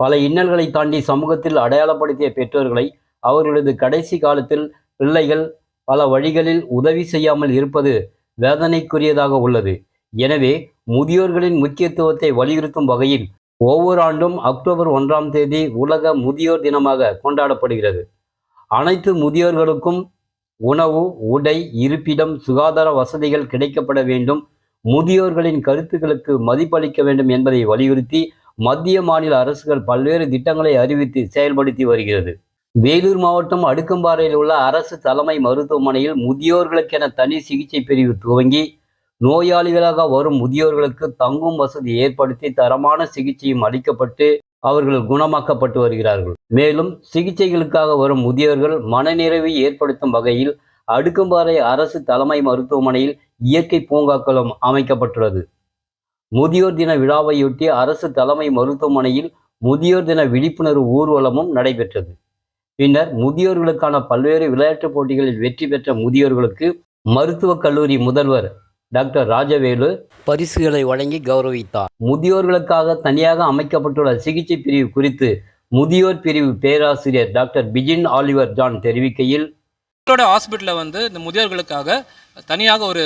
பல இன்னல்களை தாண்டி சமூகத்தில் அடையாளப்படுத்திய பெற்றோர்களை அவர்களது கடைசி காலத்தில் பிள்ளைகள் பல வழிகளில் உதவி செய்யாமல் இருப்பது வேதனைக்குரியதாக உள்ளது. எனவே முதியோர்களின் முக்கியத்துவத்தை வலியுறுத்தும் வகையில் ஒவ்வொரு ஆண்டும் அக்டோபர் ஒன்றாம் தேதி உலக முதியோர் தினமாக கொண்டாடப்படுகிறது. அனைத்து முதியோர்களுக்கும் உணவு உடை இருப்பிடம் சுகாதார வசதிகள் கிடைக்கப்பட வேண்டும். முதியோர்களின் கருத்துக்களுக்கு மதிப்பளிக்க வேண்டும் என்பதை வலியுறுத்தி மத்திய மாநில அரசுகள் பல்வேறு திட்டங்களை அறிவித்து செயல்படுத்தி வருகிறது. வேலூர் மாவட்டம் அடுக்கம்பாறையில் உள்ள அரசு தலைமை மருத்துவமனையில் முதியோர்களுக்கென தனி சிகிச்சை பிரிவு துவங்கி நோயாளிகளாக வரும் முதியோர்களுக்கு தங்கும் வசதி ஏற்படுத்தி தரமான சிகிச்சையும் அளிக்கப்பட்டு அவர்கள் குணமாக்கப்பட்டு வருகிறார்கள். மேலும் சிகிச்சைகளுக்காக வரும் முதியோர்கள் மனநிறைவை ஏற்படுத்தும் வகையில் அடுக்கம்பாறை அரசு தலைமை மருத்துவமனையில் இயற்கை பூங்காக்களும் அமைக்கப்பட்டுள்ளது. முதியோர் தின விழாவையொட்டி அரசு தலைமை மருத்துவமனையில் முதியோர் தின விழிப்புணர்வு ஊர்வலமும் நடைபெற்றது. பின்னர் முதியோர்களுக்கான பல்வேறு விளையாட்டுப் போட்டிகளில் வெற்றி பெற்ற முதியோர்களுக்கு மருத்துவக் கல்லூரி முதல்வர் டாக்டர் ராஜவேலு பரிசுகளை வழங்கி கௌரவித்தார். முதியோர்களுக்காக தனியாக அமைக்கப்பட்டுள்ள சிகிச்சை பிரிவு குறித்து முதியோர் பிரிவு பேராசிரியர் டாக்டர் பிஜின் ஆலிவர் ஜான் தெரிவிக்கையில் ஹாஸ்பிட்டலில் வந்து இந்த முதியோர்களுக்காக தனியாக ஒரு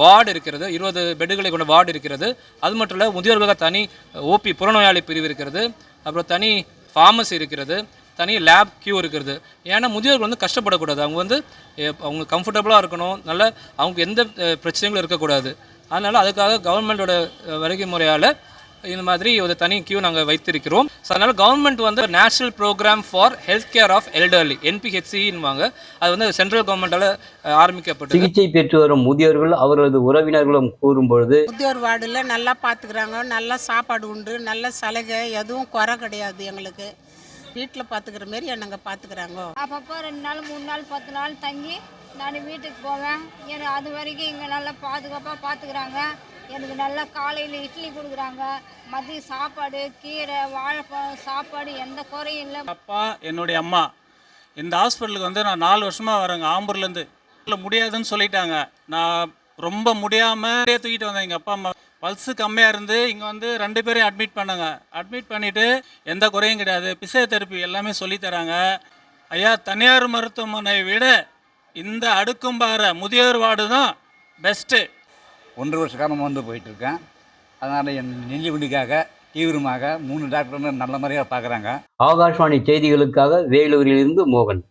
வார்டு இருக்கிறது. இருபது பெட்டுகளை கொண்ட வார்டு இருக்கிறது. அது மட்டும் இல்லை முதியோர்களுக்காக தனி ஓபி புறநோயாளி பிரிவு இருக்கிறது. அப்புறம் தனி ஃபார்மசி இருக்கிறது. தனி லேப் கியூ இருக்கிறது. ஏன்னா முதியோர்கள் வந்து கஷ்டப்படக்கூடாது. அவங்க வந்து அவங்க கம்ஃபர்டபுளாக இருக்கணும். நல்ல அவங்க எந்த பிரச்சனைகளும் இருக்கக்கூடாது. அதனால் அதுக்காக கவர்மெண்டோட வருகை முறையால் இந்த மாதிரி ஒரு தனி கியூ நாங்கள் வைத்திருக்கிறோம். ஸோ அதனால் கவர்மெண்ட் வந்து national programme for health care of elderly என்பிஹெச்சின்வாங்க அது வந்து சென்ட்ரல் கவர்மெண்டால் ஆரம்பிக்கப்பட்டது. சிகிச்சை பெற்று வரும் முதியோர்கள் அவர்களது உறவினர்களும் கூறும்பொழுது முதியோர் வார்டில் நல்லா பார்த்துக்குறாங்க நல்லா சாப்பாடு உண்டு நல்ல சலுகை எதுவும் குறை கிடையாது எங்களுக்கு. வீட்டில் பார்த்துக்கிற மாரி நாங்கள் பார்த்துக்குறாங்க அப்பப்போ ரெண்டு நாள் மூணு நாள் பத்து நாள் தங்கி நான் வீட்டுக்கு போவேன். எனக்கு அது வரைக்கும் இங்கே நல்லா பாதுகாப்பாக பார்த்துக்கிறாங்க எனக்கு நல்லா காலையில் இட்லி கொடுக்குறாங்க. மதிய சாப்பாடு கீரை வாழைப்பழம் சாப்பாடு எந்த குறையும் இல்லை. அப்பா என்னுடைய அம்மா இந்த ஹாஸ்பிட்டலுக்கு வந்து நான் நாலு வருஷமாக வரேங்க. ஆம்பூர்லேருந்து இல்லை முடியாதுன்னு சொல்லிட்டாங்க. நான் ரொம்ப முடியாமல் தூக்கிட்டு வந்தேன். எங்கள் அப்பா அம்மா. பல்ஸு கம்மியாக இருந்து இங்கே வந்து ரெண்டு பேரையும் அட்மிட் பண்ணாங்க. அட்மிட் பண்ணிவிட்டு எந்த குறையும் கிடையாது. பிசியோதெரப்பி எல்லாமே சொல்லித்தராங்க ஐயா தனியார் மருத்துவமனை விட இந்த அடுக்கும்பாறை முதியோர் வார்டு தான் பெஸ்ட்டு ஒன்றரை வருஷ காலமாக வந்து போயிட்டுருக்கேன். அதனால் என் நெஞ்சு வண்டிக்காக தீவிரமாக மூணு டாக்டர் நல்ல முறையாக பார்க்குறாங்க. ஆகாஷ்வாணி செய்திகளுக்காக வேலூரிலிருந்து மோகன்.